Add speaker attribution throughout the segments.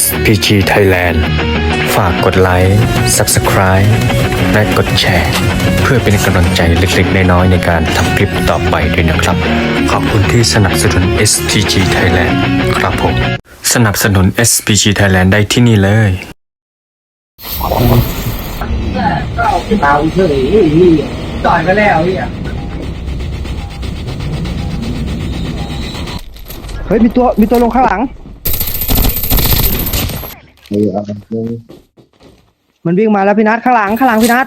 Speaker 1: SPG Thailand ฝากกดไลค์ Subscribe และกดแชร์ เพื่อเป็นกำลังใจเล็กๆ น้อยๆในการทำคลิปต่อไปด้วยนะครับ ขอบคุณที่สนับสนุน SPG Thailand ครับผม สนับสนุน SPG Thailand ได้ที่นี่เลย
Speaker 2: ตาเฉยนี่ต่อยไปแล้วเนี่ย
Speaker 3: เฮ้ยมีตัวมีตัวลงข้างหลัง มันวิ่งมาแล้วพี่นัทข้างหลังข้างหลังพี่นัท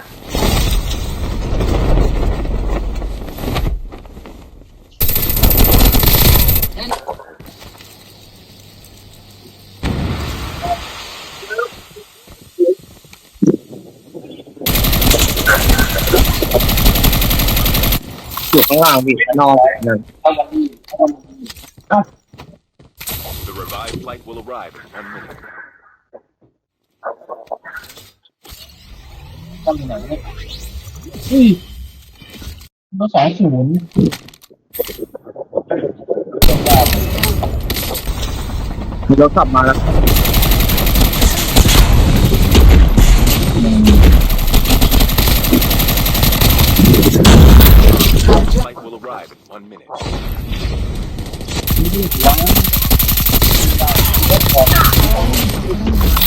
Speaker 2: อยู่ข้างล่างพี่นอนนั่น
Speaker 4: The revived flight will arrive in one minute.
Speaker 2: ต้องมีไหนเนี่ยอุ้ยมาสองศูนย์
Speaker 3: มีรถขับมาแล้ว
Speaker 4: Flight will arrive in one minute. 'Trap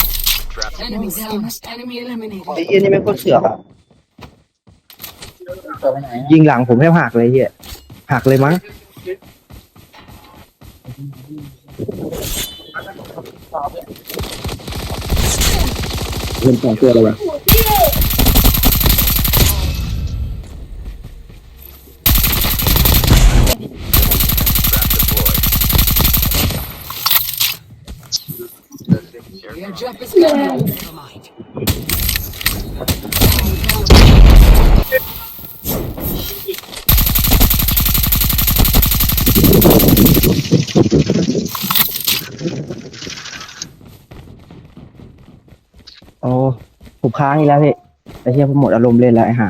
Speaker 5: ๆ Enemy down. Enemy eliminated.
Speaker 3: ไอ้เหี้ยนี่ไม่งโคตรเสือกอะ
Speaker 2: ตัวไปไหน
Speaker 3: ยิงหลังผมแทบหักเลยเฮียหักเลยมั้ง
Speaker 2: เป็นสองตัวเลยวะ
Speaker 4: trap
Speaker 5: Airdrop is coming. Never mind.
Speaker 3: โอ้ผมค้างอีกแล้วพี่ไอ้เฮียผมหมดอารมณ์เล่นแล้วไอ้ห่า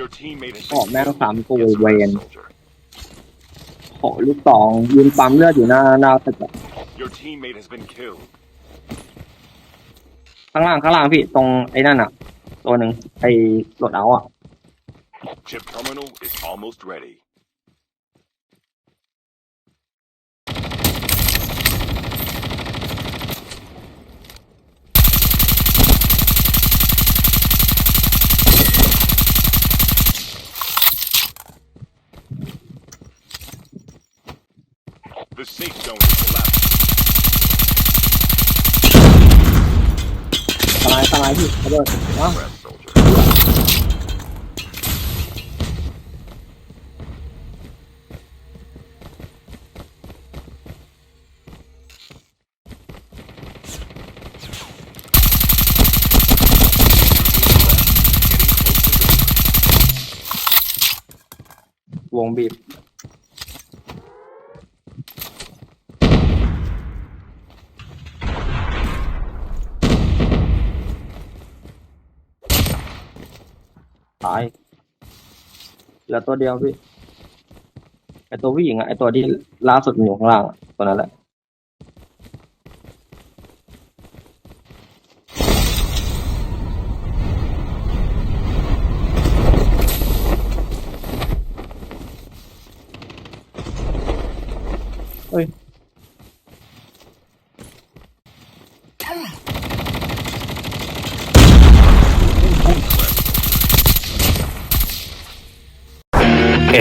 Speaker 4: Your teammate has
Speaker 2: ออกแม่ง
Speaker 4: killed.
Speaker 2: สามตัว
Speaker 4: Yes,
Speaker 2: เว
Speaker 4: sir,
Speaker 2: น
Speaker 4: soldier.
Speaker 2: โหลูกสองยืนปั๊มเลือดอยู่หน้าหน้าตึกอะ
Speaker 4: Your teammate has been killed.
Speaker 2: ข้างล่างข้างล่างพี่ตรงไอ้นั่นอะ ตัวหนึ่งไอ้รถเอาอะ
Speaker 4: Chip terminal is almost ready. 'The safe zone is collapsing.
Speaker 2: สไลด์สไลด์พี่เขาเดินอ้าว
Speaker 4: Press, soldier.
Speaker 2: วงบีบ ตายเหลือตัวเดียวพี่ไอตัวผู้หญิงอะไอตัวที่ล่าสุดอยู่ข้างล่างอะตัวนั้นแหละ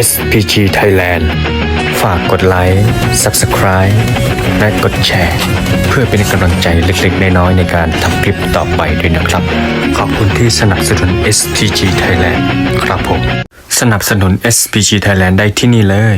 Speaker 1: SPG Thailand ฝากกดไลค์ Subscribe และกดแชร์ เพื่อเป็นกำลังใจเล็กๆ น้อยๆในการทำคลิปต่อไปด้วยนะครับ ขอบคุณที่สนับสนุน SPG Thailand ครับผม สนับสนุน SPG Thailand ได้ที่นี่เลย